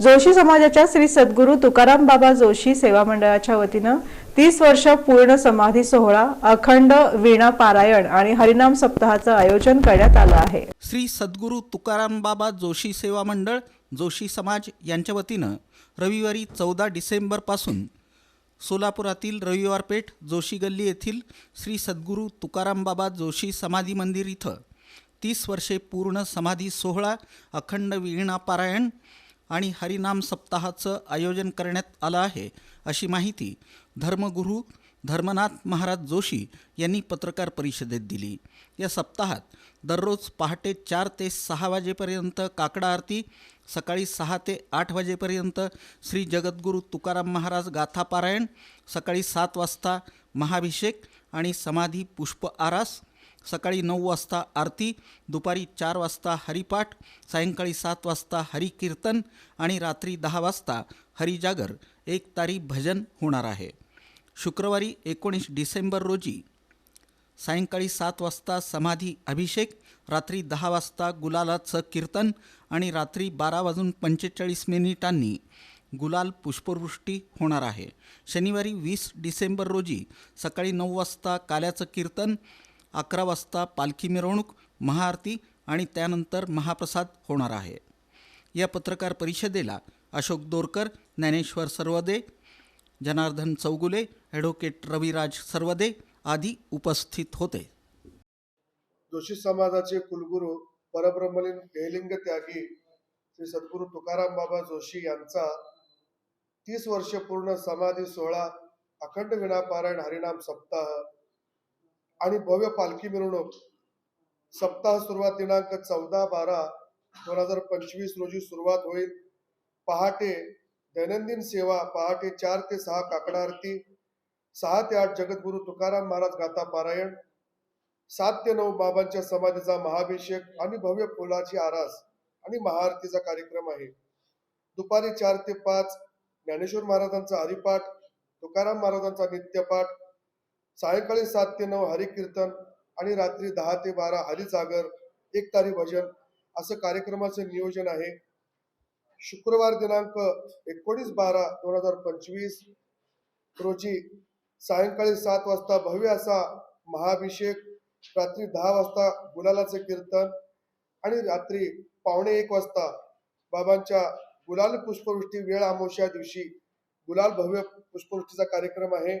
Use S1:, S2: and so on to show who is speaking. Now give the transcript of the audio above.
S1: जोशी समाजाच्या श्री सद्गुरू तुकाराम बाबा जोशी सेवा मंडळाच्या वतीनं तीस वर्ष पूर्ण समाधी सोहळा अखंड वीणा पारायण आणि हरिनाम सप्ताहाचं आयोजन करण्यात आलं आहे.
S2: श्री सद्गुरू तुकाराम बाबा जोशी सेवा मंडळ जोशी समाज यांच्या वतीनं रविवारी चौदा डिसेंबरपासून सोलापुरातील रविवार पेठ जोशी गल्ली येथील श्री सद्गुरू तुकाराम बाबा जोशी समाधी मंदिर इथं तीस वर्षे पूर्ण समाधी सोहळा अखंड वीणा पारायण आणि हरिनाम सप्ताहाचं आयोजन करण्यात आलं आहे अशी माहिती धर्मगुरू धर्मनाथ महाराज जोशी यांनी पत्रकार परिषदेत दिली. या सप्ताहात दररोज पहाटे चार ते सहा वाजेपर्यंत काकडा आरती सकाळी सहा ते आठ वाजेपर्यंत श्री जगद्गुरू तुकाराम महाराज गाथापारायण सकाळी सात वाजता महाभिषेक आणि समाधी पुष्प आरास सकाळी नऊ वाजता आरती दुपारी चार वाजता हरिपाठ सायंकाळी सात वाजता हरिकीर्तन आणि रात्री दहा वाजता हरिजागर. एक तारी भजन होणार आहे. शुक्रवारी एकोणीस डिसेंबर रोजी सायंकाळी सात वाजता समाधी अभिषेक रात्री दहा वाजता गुलालाचं कीर्तन आणि रात्री बारा वाजून पंचेचाळीस मिनिटांनी गुलाल पुष्पवृष्टी होणार आहे. शनिवारी वीस डिसेंबर रोजी सकाळी नऊ वाजता काल्याचं कीर्तन अकरा वाजता पालखी मिरवणूक महाआरती आणि त्यानंतर महाप्रसाद होणार आहे. या पत्रकार परिषदेला अशोक दोरकर ज्ञानेश्वर सर्वदे जनार्दन चौगुले ॲडव्होकेट रविराज सर्वदे आदी उपस्थित होते.
S3: जोशी समाजाचे कुलगुरू परब्रह्मलीन देहलिंग त्यागी श्री सद्गुरू तुकाराम बाबा जोशी यांचा तीस वर्ष पूर्ण समाधी सोहळा अखंड विनापारायण हरिनाम सप्ताह आणि भव्य पालखी मिरवणूक. सप्ताह सुरुवात दिनांक चौदा बारा दोन हजार पंचवीस रोजी सुरुवात होईल. पहाटे दैनंदिन सेवा पहाटे चार ते सहा काकडा आरती सहा ते आठ जगद्गुरु तुकाराम महाराज गाथा पारायण सात ते नऊ बाबांच्या समाधीचा महाभिषेक आणि भव्य फुलाची आरास आणि महाआरतीचा कार्यक्रम आहे. दुपारी चार ते पाच ज्ञानेश्वर महाराजांचा हरिपाठ तुकाराम महाराजांचा नित्यपाठ सायंकाळी सात ते नऊ हरिकीर्तन आणि रात्री दहा ते बारा हरिजागर एक तारी भजन असं कार्यक्रमाचे नियोजन आहे. शुक्रवार दिनांक एकोणीस बारा दोन हजार पंचवीस रोजी सायंकाळी सात वाजता भव्य असा महाभिषेक रात्री दहा वाजता गुलालाचे कीर्तन आणि रात्री पावणे एक वाजता बाबांच्या गुलाल पुष्पवृष्टी वेळ अमावश्या दिवशी गुलाल भव्य पुष्पवृष्टीचा कार्यक्रम आहे.